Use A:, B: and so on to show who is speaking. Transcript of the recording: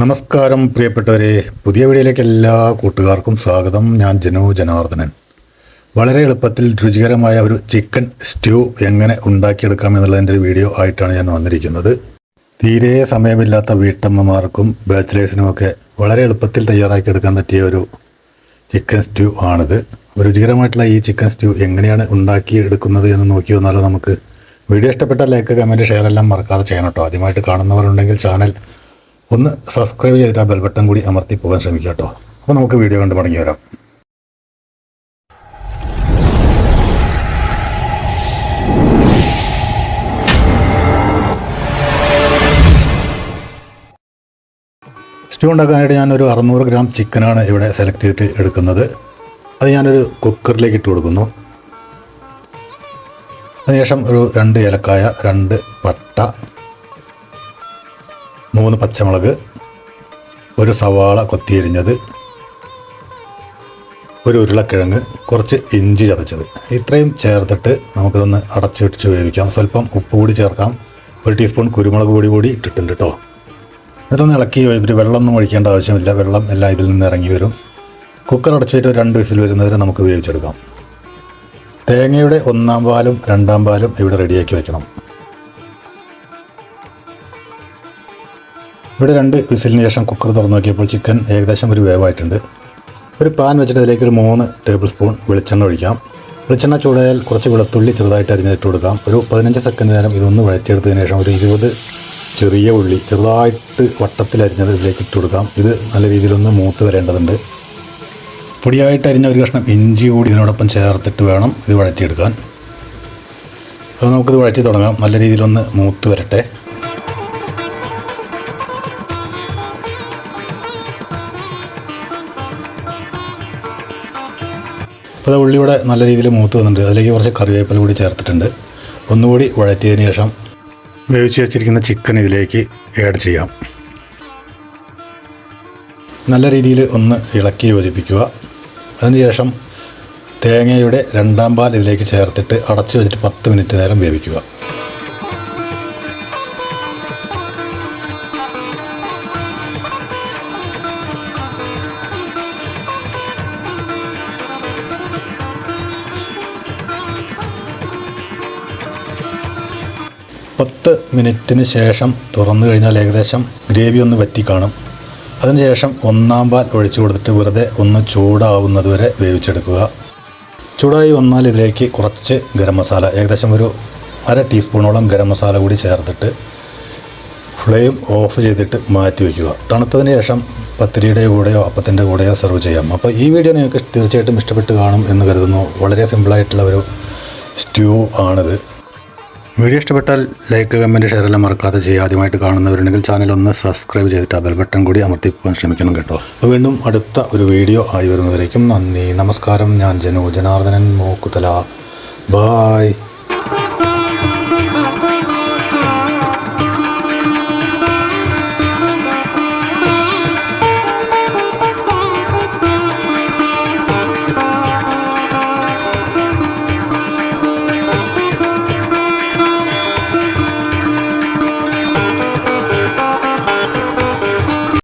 A: നമസ്കാരം പ്രിയപ്പെട്ടവരെ. പുതിയ വീഡിയോയിലേക്ക് എല്ലാ കൂട്ടുകാർക്കും സ്വാഗതം. ഞാൻ ജനു ജനാർദ്ദനൻ. വളരെ എളുപ്പത്തിൽ രുചികരമായ ഒരു ചിക്കൻ സ്റ്റ്യൂ എങ്ങനെ ഉണ്ടാക്കിയെടുക്കാം എന്നുള്ളതിന്റെ ഒരു വീഡിയോ ആയിട്ടാണ് ഞാൻ വന്നിരിക്കുന്നത്. തീരെ സമയമില്ലാത്ത വീട്ടമ്മമാർക്കും ബാച്ചിലേഴ്സിനുമൊക്കെ വളരെ എളുപ്പത്തിൽ തയ്യാറാക്കിയെടുക്കാൻ പറ്റിയ ഒരു ചിക്കൻ സ്റ്റ്യൂ ആണിത്. രുചികരമായിട്ടുള്ള ഈ ചിക്കൻ സ്റ്റ്യൂ എങ്ങനെയാണ് ഉണ്ടാക്കിയെടുക്കുന്നത് എന്ന് നോക്കി വന്നാലോ നമുക്ക് വീഡിയോ ഇഷ്ടപ്പെട്ട ലൈക്ക് കമന്റ് ഷെയർ എല്ലാം മറക്കാതെ ചെയ്യണം കേട്ടോ. ആദ്യമായിട്ട് കാണുന്നവരുണ്ടെങ്കിൽ ചാനൽ ഒന്ന് സബ്സ്ക്രൈബ് ചെയ്തിട്ട് ആ ബെൽ ബട്ടൺ കൂടി അമർത്തി പോകാൻ ശ്രമിക്കുക കേട്ടോ. അപ്പോൾ നമുക്ക് വീഡിയോ കണ്ട് മടങ്ങി വരാം. സ്റ്റൂ ഉണ്ടാക്കാനായിട്ട് ഞാനൊരു അറുന്നൂറ് ഗ്രാം ചിക്കനാണ് ഇവിടെ സെലക്ട് ചെയ്തിട്ട് എടുക്കുന്നത്. അത് ഞാനൊരു കുക്കറിലേക്ക് ഇട്ട് കൊടുക്കുന്നു. അതിനുശേഷം ഒരു രണ്ട് ഏലക്കായ രണ്ട് പട്ട മൂന്ന് പച്ചമുളക് ഒരു സവാള കൊത്തിയരിഞ്ഞത് ഒരു ഉരുളക്കിഴങ്ങ് കുറച്ച് ഇഞ്ചി ചതച്ചത്. ഇത്രയും ചേർത്തിട്ട് നമുക്കിതൊന്ന് അടച്ചു വെച്ച് വേവിക്കാം. സ്വല്പം ഉപ്പ് കൂടി ചേർക്കാം. ഒരു ടീസ്പൂൺ കുരുമുളക് പൊടി കൂടി ഇട്ടിട്ടുണ്ട് കേട്ടോ എന്നിട്ടൊന്ന് ഇളക്കി വേവിച്ചിട്ട് വെള്ളമൊന്നും ഒഴിക്കേണ്ട ആവശ്യമില്ല. വെള്ളം എല്ലാം ഇതിൽ നിന്ന് ഇറങ്ങി വരും. കുക്കർ അടച്ചിട്ട് രണ്ട് വിസിൽ വരുന്നവരെ നമുക്ക് വേവിച്ചെടുക്കാം. തേങ്ങയുടെ ഒന്നാം പാലും രണ്ടാം പാലും ഇവിടെ റെഡിയാക്കി വെക്കണം. ഇവിടെ രണ്ട് വിസിലിന് ശേഷം കുക്കർ തുറന്നു നോക്കിയപ്പോൾ ചിക്കൻ ഏകദേശം ഒരു വേവായിട്ടുണ്ട്. ഒരു പാൻ വെച്ചിട്ട് അതിലേക്ക് ഒരു മൂന്ന് ടേബിൾ സ്പൂൺ വെളിച്ചെണ്ണ ഒഴിക്കാം. വെളിച്ചെണ്ണ ചൂടായാൽ കുറച്ച് വെളുത്തുള്ളി ചെറുതായിട്ട് അരിഞ്ഞിട്ട് കൊടുക്കാം. ഒരു പതിനഞ്ച് സെക്കൻഡ് നേരം ഇതൊന്ന് വഴറ്റിയെടുത്തതിന് ശേഷം ഒരു ഇരുപത് ചെറിയ ഉള്ളി ചെറുതായിട്ട് വട്ടത്തിൽ അരിഞ്ഞത് ഇതിലേക്ക് ഇട്ട് കൊടുക്കാം. ഇത് നല്ല രീതിയിലൊന്ന് മൂത്ത് വരേണ്ടതുണ്ട്. പൊടിയായിട്ട് അരിഞ്ഞ ഒരു കഷ്ണം ഇഞ്ചി കൂടി ഇതിനോടൊപ്പം ചേർത്തിട്ട് വേണം ഇത് വഴറ്റിയെടുക്കാൻ. അപ്പോൾ നമുക്കിത് വഴറ്റി തുടങ്ങാം. നല്ല രീതിയിലൊന്ന് മൂത്ത് വരട്ടെ. അപ്പോൾ ഉള്ളി ഇവിടെ നല്ല രീതിയിൽ മൂത്ത് വന്നിട്ടുണ്ട്. അതിലേക്ക് കുറച്ച് കറിവേപ്പില കൂടി ചേർത്തിട്ടുണ്ട്. ഒന്നുകൂടി വഴറ്റിയതിന് ശേഷം വേവിച്ച് വെച്ചിരിക്കുന്ന ചിക്കൻ ഇതിലേക്ക് ആഡ് ചെയ്യാം. നല്ല രീതിയിൽ ഒന്ന് ഇളക്കി യോജിപ്പിക്കുക. അതിനുശേഷം തേങ്ങയുടെ രണ്ടാം പാൽ ഇതിലേക്ക് ചേർത്തിട്ട് അടച്ചു വെച്ചിട്ട് പത്ത് മിനിറ്റ് നേരം വേവിക്കുക. പത്ത് മിനിറ്റിന് ശേഷം തുറന്നു കഴിഞ്ഞാൽ ഏകദേശം ഗ്രേവി ഒന്ന് വറ്റി കാണും. അതിനുശേഷം ഒന്നാം പാൽ ഒഴിച്ചു കൊടുത്തിട്ട് വെറുതെ ഒന്ന് ചൂടാവുന്നത് വരെ വേവിച്ചെടുക്കുക. ചൂടായി വന്നാൽ ഇതിലേക്ക് കുറച്ച് ഗരം മസാല ഏകദേശം ഒരു അര ടീസ്പൂണോളം ഗരം മസാല കൂടി ചേർത്തിട്ട് ഫ്ലെയിം ഓഫ് ചെയ്തിട്ട് മാറ്റി വയ്ക്കുക തണുത്തതിന് ശേഷം പത്തിരിയുടെ കൂടെയോ അപ്പത്തിന്റെ കൂടെയോ സെർവ് ചെയ്യാം. അപ്പോൾ ഈ വീഡിയോ നിങ്ങൾക്ക് തീർച്ചയായിട്ടും ഇഷ്ടപ്പെട്ട് കാണും എന്ന് കരുതുന്നു. വളരെ സിമ്പിളായിട്ടുള്ള ഒരു സ്റ്റ്യൂ ആണിത്. വീഡിയോ ഇഷ്ടപ്പെട്ടാൽ ലൈക്ക് കമന്റ് ഷെയർ എല്ലാം മറക്കാതെ ചെയ്യുക. ആദ്യമായിട്ട് കാണുന്നവരുണ്ടെങ്കിൽ ചാനൽ ഒന്ന് സബ്സ്ക്രൈബ് ചെയ്തിട്ട് ആ ബെൽ ബട്ടൺ കൂടി അമർത്തി പോകാൻ ശ്രമിക്കണം കേട്ടോ. അപ്പോൾ വീണ്ടും അടുത്ത ഒരു വീഡിയോ ആയി വരുന്നവരേക്കും നന്ദി. നമസ്കാരം. ഞാൻ ജനു ജനാർദ്ദനൻ മൂക്കുതല ബായ്